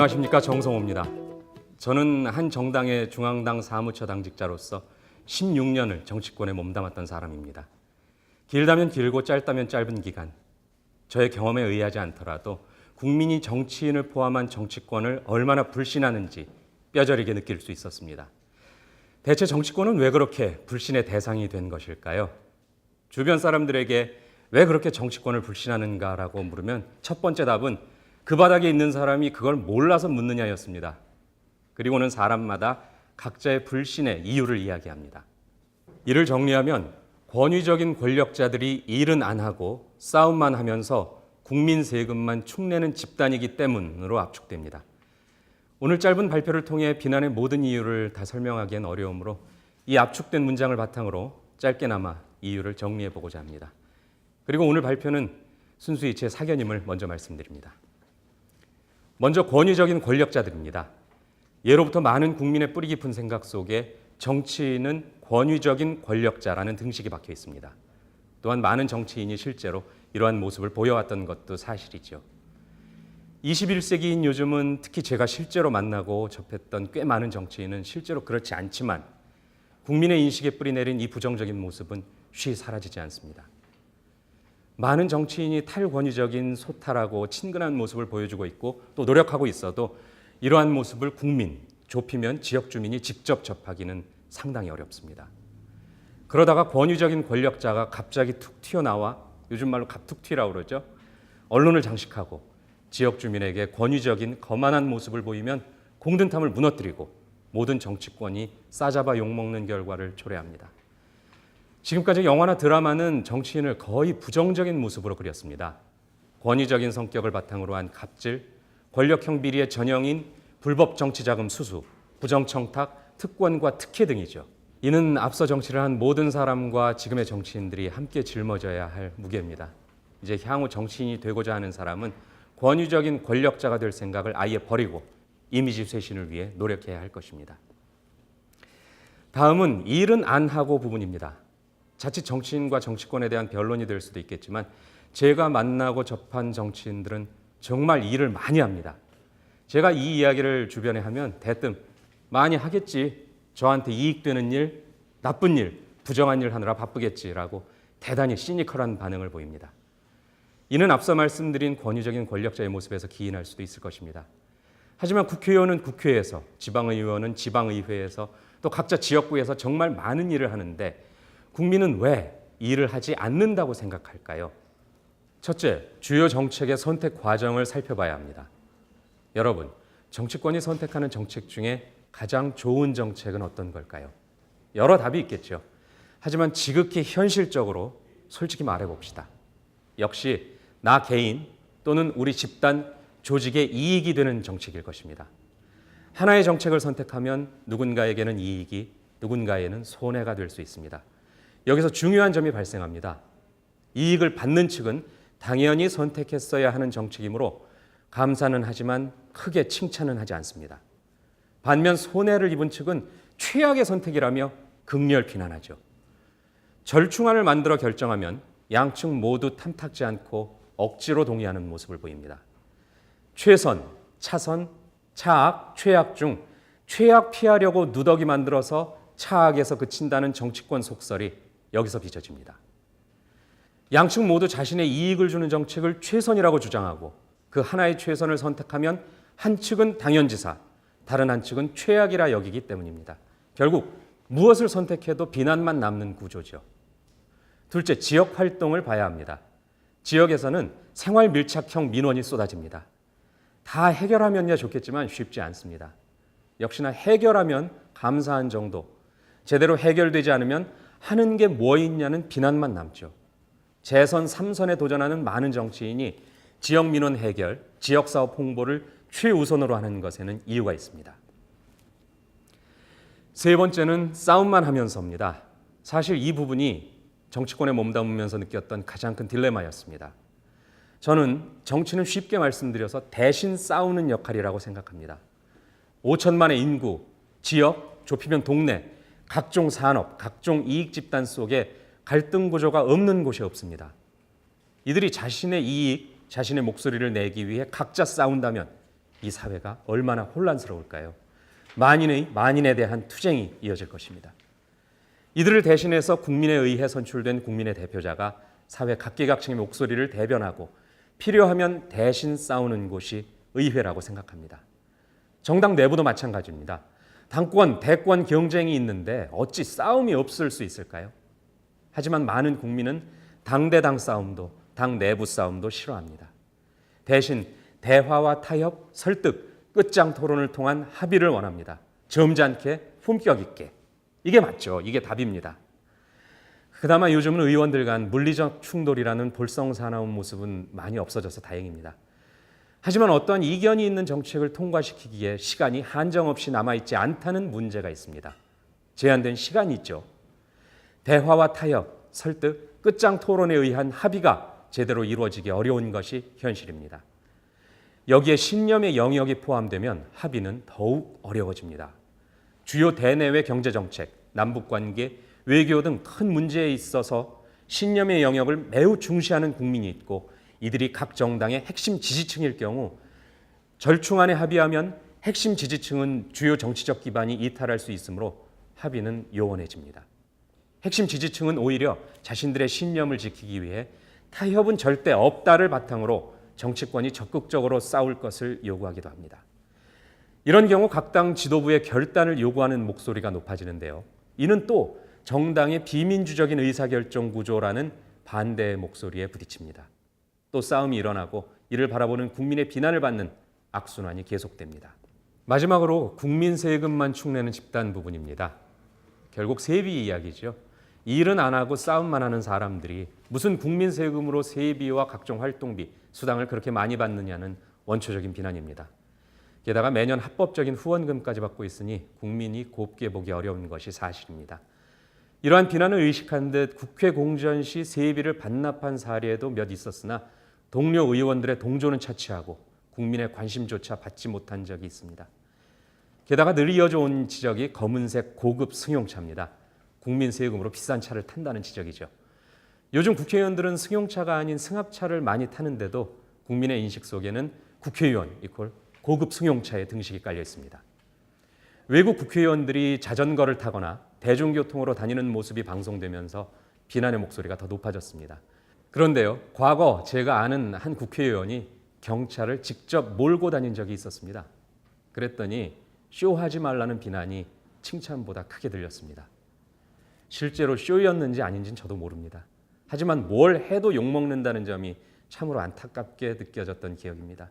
안녕하십니까 정성호입니다. 저는 한 정당의 중앙당 사무처 당직자로서 16년을 정치권에 몸담았던 사람입니다. 길다면 길고 짧다면 짧은 기간, 저의 경험에 의하지 않더라도 국민이 정치인을 포함한 정치권을 얼마나 불신하는지 뼈저리게 느낄 수 있었습니다. 대체 정치권은 왜 그렇게 불신의 대상이 된 것일까요? 주변 사람들에게 왜 그렇게 정치권을 불신하는가라고 물으면 첫 번째 답은 그 바닥에 있는 사람이 그걸 몰라서 묻느냐였습니다. 그리고는 사람마다 각자의 불신의 이유를 이야기합니다. 이를 정리하면 권위적인 권력자들이 일은 안 하고 싸움만 하면서 국민 세금만 축내는 집단이기 때문으로 압축됩니다. 오늘 짧은 발표를 통해 비난의 모든 이유를 다 설명하기엔 어려우므로 이 압축된 문장을 바탕으로 짧게나마 이유를 정리해 보고자 합니다. 그리고 오늘 발표는 제 사견임을 먼저 말씀드립니다. 먼저 권위적인 권력자들입니다. 예로부터 많은 국민의 뿌리 깊은 생각 속에 정치인은 권위적인 권력자라는 등식이 박혀 있습니다. 또한 많은 정치인이 실제로 이러한 모습을 보여왔던 것도 사실이죠. 21세기인 요즘은 특히 제가 실제로 만나고 접했던 꽤 많은 정치인은 실제로 그렇지 않지만 국민의 인식에 뿌리내린 이 부정적인 모습은 쉬 사라지지 않습니다. 많은 정치인이 탈권위적인 소탈하고 친근한 모습을 보여주고 있고 또 노력하고 있어도 이러한 모습을 국민, 좁히면 지역 주민이 직접 접하기는 상당히 어렵습니다. 그러다가 권위적인 권력자가 갑자기 툭 튀어나와 요즘 말로 갑툭 튀라고 그러죠. 언론을 장식하고 지역 주민에게 권위적인 거만한 모습을 보이면 공든탐을 무너뜨리고 모든 정치권이 싸잡아 욕먹는 결과를 초래합니다. 지금까지 영화나 드라마는 정치인을 거의 부정적인 모습으로 그렸습니다. 권위적인 성격을 바탕으로 한 갑질, 권력형 비리의 전형인 불법 정치 자금 수수, 부정 청탁, 특권과 특혜 등이죠. 이는 앞서 정치를 한 모든 사람과 지금의 정치인들이 함께 짊어져야 할 무게입니다. 이제 향후 정치인이 되고자 하는 사람은 권위적인 권력자가 될 생각을 아예 버리고 이미지 쇄신을 위해 노력해야 할 것입니다. 다음은 일은 안 하고 부분입니다. 자칫 정치인과 정치권에 대한 변론이 될 수도 있겠지만 제가 만나고 접한 정치인들은 정말 일을 많이 합니다. 제가 이 이야기를 주변에 하면 대뜸 많이 하겠지. 저한테 이익되는 일, 나쁜 일, 부정한 일 하느라 바쁘겠지라고 대단히 시니컬한 반응을 보입니다. 이는 앞서 말씀드린 권위적인 권력자의 모습에서 기인할 수도 있을 것입니다. 하지만 국회의원은 국회에서, 지방의원은 지방의회에서 또 각자 지역구에서 정말 많은 일을 하는데 국민은 왜 일을 하지 않는다고 생각할까요? 첫째, 주요 정책의 선택 과정을 살펴봐야 합니다. 여러분, 정치권이 선택하는 정책 중에 가장 좋은 정책은 어떤 걸까요? 여러 답이 있겠죠. 하지만 지극히 현실적으로 솔직히 말해 봅시다. 역시 나 개인 또는 우리 집단 조직의 이익이 되는 정책일 것입니다. 하나의 정책을 선택하면 누군가에게는 이익이, 누군가에는 손해가 될 수 있습니다. 여기서 중요한 점이 발생합니다. 이익을 받는 측은 당연히 선택했어야 하는 정책이므로 감사는 하지만 크게 칭찬은 하지 않습니다. 반면 손해를 입은 측은 최악의 선택이라며 극렬 비난하죠. 절충안을 만들어 결정하면 양측 모두 탐탁지 않고 억지로 동의하는 모습을 보입니다. 최선, 차선, 차악, 최악 중 최악 피하려고 누더기 만들어서 차악에서 그친다는 정치권 속설이 여기서 빚어집니다. 양측 모두 자신의 이익을 주는 정책을 최선이라고 주장하고 그 하나의 최선을 선택하면 한 측은 당연지사, 다른 한 측은 최악이라 여기기 때문입니다. 결국 무엇을 선택해도 비난만 남는 구조죠. 둘째, 지역 활동을 봐야 합니다. 지역에서는 생활 밀착형 민원이 쏟아집니다. 다 해결하면야 좋겠지만 쉽지 않습니다. 역시나 해결하면 감사한 정도, 제대로 해결되지 않으면 하는 게 뭐 있냐는 비난만 남죠. 재선 3선에 도전하는 많은 정치인이 지역 민원 해결, 지역 사업 홍보를 최우선으로 하는 것에는 이유가 있습니다. 세 번째는 싸움만 하면서입니다. 사실 이 부분이 정치권에 몸담으면서 느꼈던 가장 큰 딜레마였습니다. 저는 정치는 쉽게 말씀드려서 대신 싸우는 역할이라고 생각합니다. 5천만의 인구, 지역, 좁히면 동네, 각종 산업, 각종 이익 집단 속에 갈등 구조가 없는 곳이 없습니다. 이들이 자신의 이익, 자신의 목소리를 내기 위해 각자 싸운다면 이 사회가 얼마나 혼란스러울까요? 만인의 만인에 대한 투쟁이 이어질 것입니다. 이들을 대신해서 국민에 의해 선출된 국민의 대표자가 사회 각계각층의 목소리를 대변하고 필요하면 대신 싸우는 곳이 의회라고 생각합니다. 정당 내부도 마찬가지입니다. 당권, 대권 경쟁이 있는데 어찌 싸움이 없을 수 있을까요? 하지만 많은 국민은 당대당 싸움도 당 내부 싸움도 싫어합니다. 대신 대화와 타협, 설득, 끝장 토론을 통한 합의를 원합니다. 점잖게 품격 있게. 이게 맞죠. 이게 답입니다. 그나마 요즘은 의원들 간 물리적 충돌이라는 볼썽사나운 모습은 많이 없어져서 다행입니다. 하지만 어떠한 이견이 있는 정책을 통과시키기에 시간이 한정없이 남아있지 않다는 문제가 있습니다. 제한된 시간이 있죠. 대화와 타협, 설득, 끝장 토론에 의한 합의가 제대로 이루어지기 어려운 것이 현실입니다. 여기에 신념의 영역이 포함되면 합의는 더욱 어려워집니다. 주요 대내외 경제정책, 남북관계, 외교 등 큰 문제에 있어서 신념의 영역을 매우 중시하는 국민이 있고 이들이 각 정당의 핵심 지지층일 경우 절충안에 합의하면 핵심 지지층은 주요 정치적 기반이 이탈할 수 있으므로 합의는 요원해집니다. 핵심 지지층은 오히려 자신들의 신념을 지키기 위해 타협은 절대 없다를 바탕으로 정치권이 적극적으로 싸울 것을 요구하기도 합니다. 이런 경우 각 당 지도부의 결단을 요구하는 목소리가 높아지는데요. 이는 또 정당의 비민주적인 의사결정 구조라는 반대의 목소리에 부딪힙니다. 또 싸움이 일어나고 이를 바라보는 국민의 비난을 받는 악순환이 계속됩니다. 마지막으로 국민 세금만 축내는 집단 부분입니다. 결국 세비 이야기죠. 일은 안 하고 싸움만 하는 사람들이 무슨 국민 세금으로 세비와 각종 활동비, 수당을 그렇게 많이 받느냐는 원초적인 비난입니다. 게다가 매년 합법적인 후원금까지 받고 있으니 국민이 곱게 보기 어려운 것이 사실입니다. 이러한 비난을 의식한 듯 국회 공전 시 세비를 반납한 사례도 몇 있었으나 동료 의원들의 동조는 차치하고 국민의 관심조차 받지 못한 적이 있습니다. 게다가 늘 이어져 온 지적이 검은색 고급 승용차입니다. 국민 세금으로 비싼 차를 탄다는 지적이죠. 요즘 국회의원들은 승용차가 아닌 승합차를 많이 타는데도 국민의 인식 속에는 국회의원 이퀄 고급 승용차에 등식이 깔려 있습니다. 외국 국회의원들이 자전거를 타거나 대중교통으로 다니는 모습이 방송되면서 비난의 목소리가 더 높아졌습니다. 그런데요, 과거 제가 아는 한 국회의원이 경찰을 직접 몰고 다닌 적이 있었습니다. 그랬더니 쇼하지 말라는 비난이 칭찬보다 크게 들렸습니다. 실제로 쇼였는지 아닌지는 저도 모릅니다. 하지만 뭘 해도 욕먹는다는 점이 참으로 안타깝게 느껴졌던 기억입니다.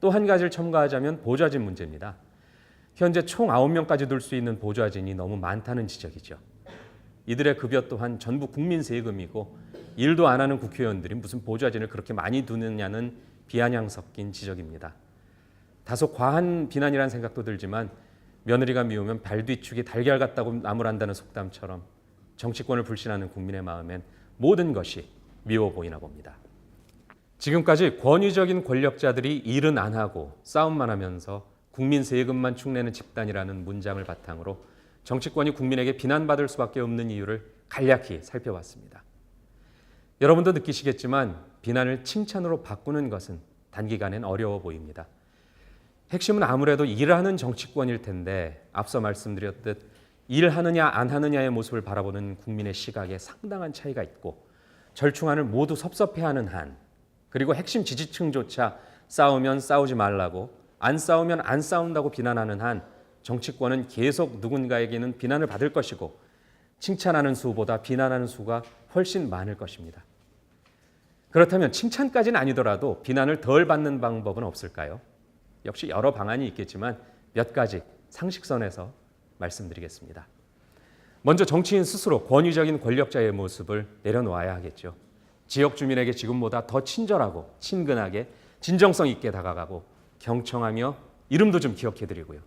또 한 가지를 첨가하자면 보좌진 문제입니다. 현재 총 9명까지 둘 수 있는 보좌진이 너무 많다는 지적이죠. 이들의 급여 또한 전부 국민 세금이고 일도 안 하는 국회의원들이 무슨 보좌진을 그렇게 많이 두느냐는 비아냥 섞인 지적입니다. 다소 과한 비난이라는 생각도 들지만 며느리가 미우면 발 뒤축이 달걀 같다고 나무란다는 속담처럼 정치권을 불신하는 국민의 마음엔 모든 것이 미워 보이나 봅니다. 지금까지 권위적인 권력자들이 일은 안 하고 싸움만 하면서 국민 세금만 축내는 집단이라는 문장을 바탕으로 정치권이 국민에게 비난받을 수밖에 없는 이유를 간략히 살펴봤습니다. 여러분도 느끼시겠지만 비난을 칭찬으로 바꾸는 것은 단기간엔 어려워 보입니다. 핵심은 아무래도 일하는 정치권일 텐데 앞서 말씀드렸듯 일하느냐 안 하느냐의 모습을 바라보는 국민의 시각에 상당한 차이가 있고 절충안을 모두 섭섭해하는 한 그리고 핵심 지지층조차 싸우면 싸우지 말라고 안 싸우면 안 싸운다고 비난하는 한 정치권은 계속 누군가에게는 비난을 받을 것이고 칭찬하는 수보다 비난하는 수가 훨씬 많을 것입니다. 그렇다면 칭찬까지는 아니더라도 비난을 덜 받는 방법은 없을까요? 역시 여러 방안이 있겠지만 몇 가지 상식선에서 말씀드리겠습니다. 먼저 정치인 스스로 권위적인 권력자의 모습을 내려놓아야 하겠죠. 지역 주민에게 지금보다 더 친절하고 친근하게 진정성 있게 다가가고 경청하며 이름도 좀 기억해 드리고요.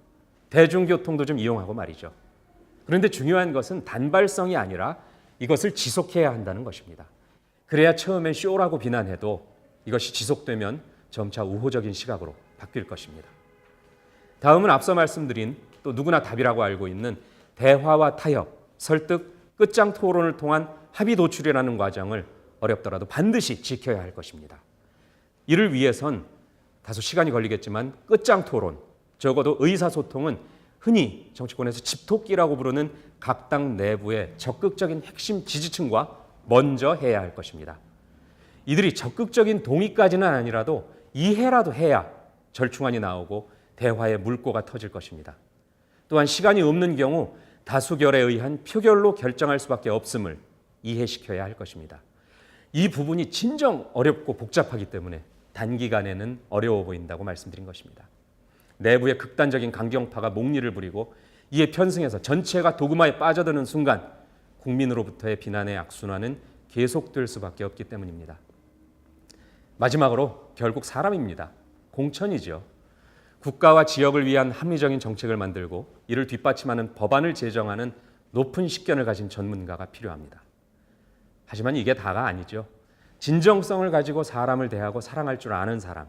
대중교통도 좀 이용하고 말이죠. 그런데 중요한 것은 단발성이 아니라 이것을 지속해야 한다는 것입니다. 그래야 처음엔 쇼라고 비난해도 이것이 지속되면 점차 우호적인 시각으로 바뀔 것입니다. 다음은 앞서 말씀드린 또 누구나 답이라고 알고 있는 대화와 타협, 설득, 끝장 토론을 통한 합의 도출이라는 과정을 어렵더라도 반드시 지켜야 할 것입니다. 이를 위해선 다소 시간이 걸리겠지만 끝장 토론, 적어도 의사소통은 흔히 정치권에서 집토끼라고 부르는 각 당 내부의 적극적인 핵심 지지층과 먼저 해야 할 것입니다. 이들이 적극적인 동의까지는 아니라도 이해라도 해야 절충안이 나오고 대화의 물꼬가 터질 것입니다. 또한 시간이 없는 경우 다수결에 의한 표결로 결정할 수밖에 없음을 이해시켜야 할 것입니다. 이 부분이 진정 어렵고 복잡하기 때문에 단기간에는 어려워 보인다고 말씀드린 것입니다. 내부의 극단적인 강경파가 목리를 부리고 이에 편승해서 전체가 도그마에 빠져드는 순간 국민으로부터의 비난의 악순환은 계속될 수밖에 없기 때문입니다. 마지막으로 결국 사람입니다. 공천이죠. 국가와 지역을 위한 합리적인 정책을 만들고 이를 뒷받침하는 법안을 제정하는 높은 식견을 가진 전문가가 필요합니다. 하지만 이게 다가 아니죠. 진정성을 가지고 사람을 대하고 사랑할 줄 아는 사람,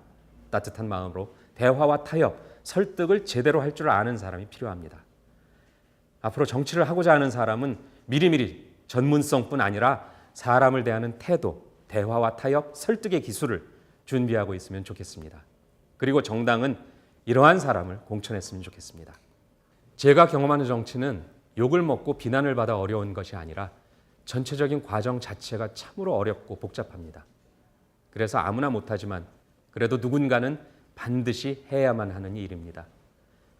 따뜻한 마음으로 대화와 타협, 설득을 제대로 할 줄 아는 사람이 필요합니다. 앞으로 정치를 하고자 하는 사람은 미리미리 전문성뿐 아니라 사람을 대하는 태도, 대화와 타협, 설득의 기술을 준비하고 있으면 좋겠습니다. 그리고 정당은 이러한 사람을 공천했으면 좋겠습니다. 제가 경험하는 정치는 욕을 먹고 비난을 받아 어려운 것이 아니라 전체적인 과정 자체가 참으로 어렵고 복잡합니다. 그래서 아무나 못하지만 그래도 누군가는 반드시 해야만 하는 일입니다.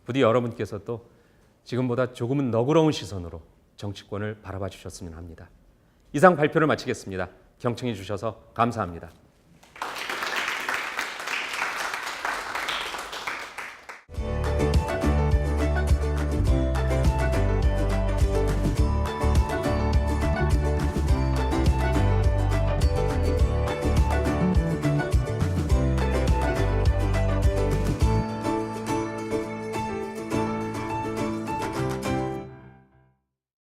부디 여러분께서도 지금보다 조금은 너그러운 시선으로 정치권을 바라봐 주셨으면 합니다. 이상 발표를 마치겠습니다. 경청해 주셔서 감사합니다.